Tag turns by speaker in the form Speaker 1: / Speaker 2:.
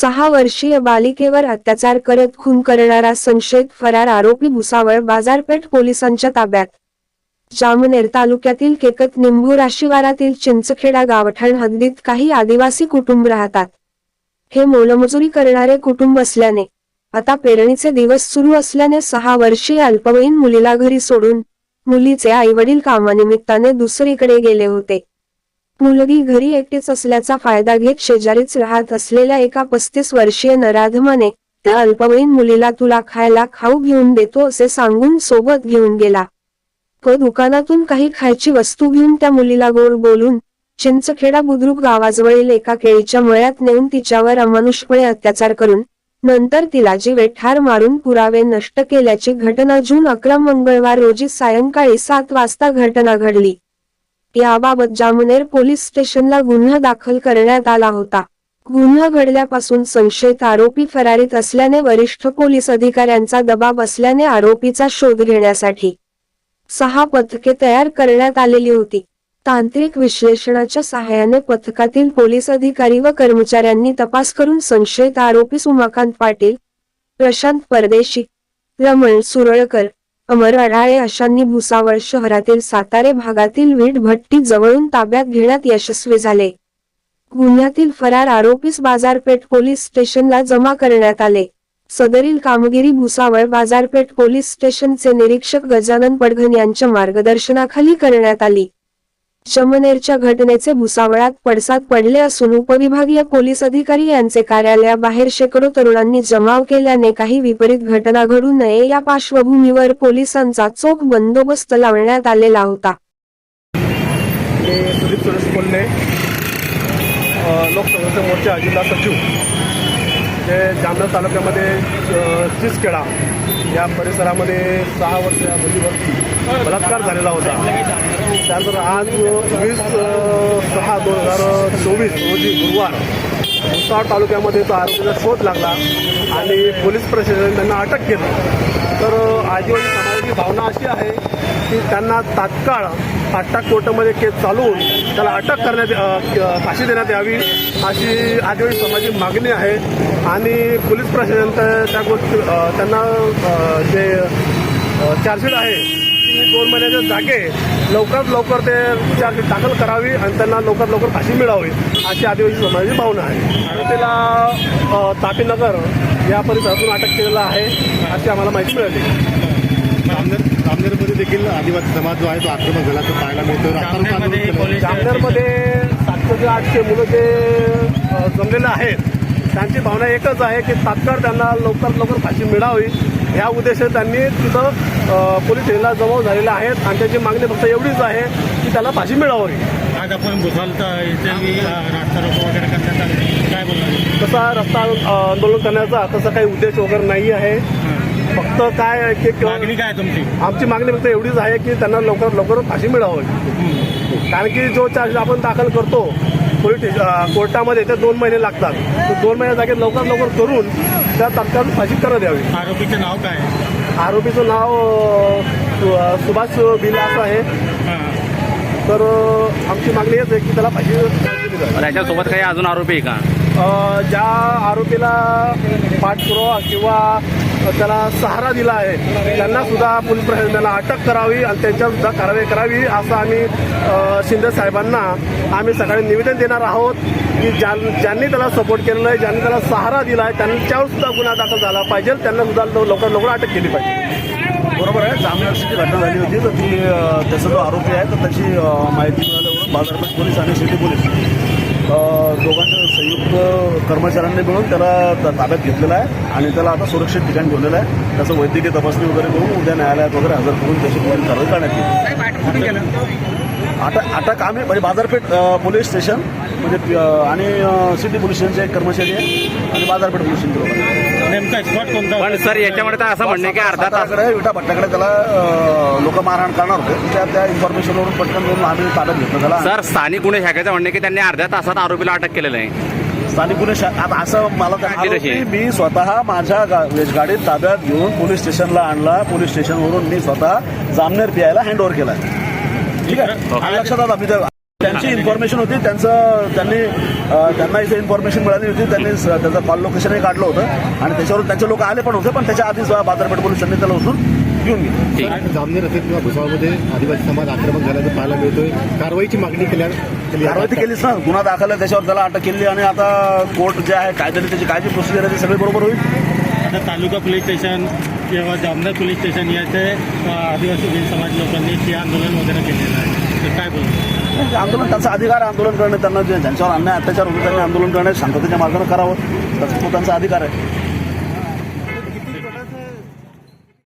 Speaker 1: सहा वर्षीय बालिकेवर अत्याचार करत खून करणारा संशयित फरार आरोपी भुसावळ बाजारपेठ पोलिसांच्या ताब्यात. जामनेर तालुक्यातील केकत निंबू राशीवारातील चिंचखेडा गावठाण हद्दीत काही आदिवासी कुटुंब राहतात. हे मोलमजुरी करणारे कुटुंब असल्याने आता पेरणीचे दिवस सुरू असल्याने सहा वर्षीय अल्पवयीन मुलीला घरी सोडून मुलीचे आईवडील कामानिमित्ताने दुसरीकडे गेले होते. मुलगी घरी एकटीच असल्याचा फायदा घेत शेजारीच राहत असलेल्या एका पस्तीस वर्षीय नराधमाने त्या अल्पवयीन मुलीला तुला खायला खाऊ घेऊन देतो असे सांगून सोबत घेऊन गेला. तो दुकानातून काही खायची वस्तू घेऊन त्या मुलीला गोड बोलून चिंचखेडा बुद्रुक गावाजवळील एका केळीच्या मळ्यात नेऊन तिच्यावर अमानुषपणे अत्याचार करून नंतर तिला जीवे ठार मारून पुरावे नष्ट केल्याची घटना जून अकरा मंगळवार रोजी सायंकाळी सात वाजता घटना घडली. याबाबत जामनेर पोलीस स्टेशनला गुन्हा दाखल करण्यात आला होता. गुन्हा घडल्यापासून संशयित आरोपी फरारीत असल्याने वरिष्ठ पोलीस अधिकाऱ्यांचा दबाव असल्याने आरोपीचा शोध घेण्यासाठी सहा पथके तयार करण्यात आलेली होती. तांत्रिक विश्लेषणाच्या सहाय्याने पथकातील पोलीस अधिकारी व कर्मचाऱ्यांनी तपास करून संशयित आरोपी सुमाकांत पाटील प्रशांत परदेशी रमण सुरळकर अमर अडाळे अशांनी भुसावळ शहरातील सातारे भागातील वीट भट्टी जवळून ताब्यात घेण्यात यशस्वी झाले. गुन्ह्यातील फरार आरोपीस बाजारपेठ पोलीस स्टेशनला जमा करण्यात आले. सदरील कामगिरी भुसावळ बाजारपेठ पोलीस स्टेशनचे निरीक्षक गजानन पडघन यांच्या मार्गदर्शनाखाली करण्यात आली. शमनेरच्या घटनेचे भुसावळात पडसाद पडले असून उपविभागीय पोलीस अधिकारी यांचे कार्यालयाबाहेर शेकडो तरुणांनी जमाव केल्याने काही विपरीत घटना घडू नये या पार्श्वभूमीवर पोलिसांचा चोख बंदोबस्त लावण्यात आलेला होता.
Speaker 2: मी सुदीप सुरेश कोल्हे अ, मोर्चा जिल्हा सचिव. जे जामनगर तालुक्यामध्ये अ, या परिसरामध्ये सहा वर्षा मुलीवरती बलात्कार झालेला होता. त्यानंतर आज वीस सहा दोन हजार चोवीस रोजी गुरुवार भुसावळ तालुक्यामध्ये तो आरोपीचा शोध लागला आणि पोलीस प्रशासनाने त्यांना अटक केली तर आदिवासी समाजाची भावना अशी आहे की त्यांना तात्काळ फाटा कोर्टामध्ये केस चालवून त्याला अटक करण्यात फाशी देण्यात यावी अशी आदिवासी समाजाची मागणी आहे आणि पोलीस प्रशासन त्या त्या गोष्टी त्यांना जे चार्जशीट आहे दोन महिन्याच्या जागे लवकरात लवकर ते चार्जशीट दाखल करावी आणि त्यांना लवकरात लवकर फाशी मिळावी अशी आदिवासी समाजाची भावना आहे. आरोपीला अ, तापीनगर या परिसरातून अटक केलेला आहे अशी आम्हाला माहिती मिळाली.
Speaker 3: जामनेर जामनेरमध्ये देखील आदिवासी समाज जो आहे तो आक्रमक झाला तो पाहायला मिळतो.
Speaker 2: जामनेरमध्ये सातशे ते आठशे मुलं जे जमलेले आहेत त्यांची भावना एकच आहे की तात्काळ त्यांना लवकरात लवकर फाशी मिळावी. ह्या उद्देशाने त्यांनी तिथं पोलीस स्टेशनला जवळ झालेले आहेत आणि त्यांची मागणी फक्त एवढीच आहे की त्याला फाशी मिळावी.
Speaker 3: आज आपण वगैरे काय बोलणार?
Speaker 2: तसा रस्ता आंदोलन करण्याचा तसा काही उद्देश वगैरे नाही आहे. फक्त काय
Speaker 3: मागणी काय तुमची?
Speaker 2: आमची मागणी फक्त एवढीच आहे की त्यांना लवकरात लवकर फाशी मिळावी. कारण की जो चार्ज आपण दाखल करतो पोलीस कोर्टामध्ये ते दोन महिने लागतात तर दोन महिन्या जागेत लवकर लवकर करून त्या तात्काळ फाशी करत यावी
Speaker 3: आरोपीचं नाव काय आहे?
Speaker 2: आरोपीचं नाव सुभाष बिला असं आहे
Speaker 3: हां.
Speaker 2: तर आमची मागणी हेच आहे की त्याला फाशी
Speaker 4: त्याच्यासोबत काही अजून आरोपी आहे का
Speaker 2: ज्या आरोपीला पाठपुरावा किंवा त्याला सहारा दिला आहे त्यांना सुद्धा पोलीस प्रशासनाला अटक करावी आणि त्यांच्यासुद्धा कारवाई करावी असं आम्ही शिंदे साहेबांना आम्ही सकाळी निवेदन देणार आहोत की ज्यां ज्यांनी त्याला सपोर्ट केलेला आहे ज्यांनी त्याला सहारा दिला आहे त्यांच्यावर सुद्धा गुन्हा दाखल झाला पाहिजे त्यांना सुद्धा लवकर लवकर अटक केली पाहिजे.
Speaker 5: बरोबर आहे जामनेरची घटना झाली होती तर ती त्याचा जो आरोपी आहे तर त्याची माहिती मिळाल्यावरून बाजारपेठ पोलीस आणि सिटी पोलीस दोघांच्या संयुक्त कर्मचाऱ्यांनी मिळून त्याला ताब्यात घेतलेला आहे आणि त्याला आता सुरक्षित ठिकाणी ठेवलेलं आहे. त्याचं वैद्यकीय तपासणी वगैरे करून उद्या न्यायालयात वगैरे हजर करून त्याची पुढील कारवाई करण्यात येईल. आता अटक आम्ही म्हणजे बाजारपेठ पोलीस स्टेशन म्हणजे आणि सिटी पोलीस स्टेशनचे एक कर्मचारी आहे आणि बाजारपेठ आहे.
Speaker 3: नेमका स्पॉट कोणता
Speaker 4: पण सर याच्यामध्ये तर असं म्हणणं आहे की अर्धा तास
Speaker 5: साताराकडे विटा भट्ट्याकडे त्याला लोक मारहाण करणार होते. त्या त्या इन्फॉर्मेशनवरून पटकन करून आम्ही ताब्यात घेतलं त्याला.
Speaker 4: सर स्थानिक गुन्हे शाखेचं म्हणणं आहे की त्यांनी अर्ध्या तासात आरोपीला अटक केलेलं आहे.
Speaker 5: स्थानिक गुन्हे शा- आता असं मला तर आरोपी मी स्वतः माझ्या गा- गाडीत ताब्यात घेऊन पोलीस स्टेशनला आणला. पोलीस स्टेशनवरून मी स्वतः जामनेर पियायला हँड ओव्हर केला ठीक आहे? आणि लक्षात आलं मी त्या- त्यांची इन्फॉर्मेशन होती त्यांचं त्यांनी त्यांना इथे इन्फॉर्मेशन मिळाली होती त्यांनी त्याचं कॉल लोकेशनही काढलं होतं. आणि त्याच्यावर त्यांचे लोक आले पण होते पण त्याच्या आधीच बाजारपेठ पोलिसांनी त्याला उचलून घेऊन गेले.
Speaker 3: जामनेर असेल किंवा भुसावळमध्ये आदिवासी समाज आक्रमक झाल्याचं पाहायला मिळतोय. कारवाईची मागणी केल्या केली
Speaker 5: कारवाई ती केलीच ना. गुन्हा दाखल आहे त्याच्यावर त्याला अटक केली आणि आता कोर्ट जे आहे कायद्याने त्याची काय जी प्रोसिजर आहे ती सगळी बरोबर होईल.
Speaker 6: आता तालुका पोलीस स्टेशन किंवा जामनेर पोलीस स्टेशन याचे आदिवासी भील समाज लोकांनी ते आंदोलन वगैरे केलेलं आहे. ते
Speaker 5: आंदोलन त्यांचा अधिकार आहे आंदोलन करणे त्यांना ज्यांच्यावर अन्याय अत्याचार होतो त्यांनी आंदोलन करणे शांततेच्या मार्गाने करावं. त्याचा तो त्यांचा अधिकार आहे.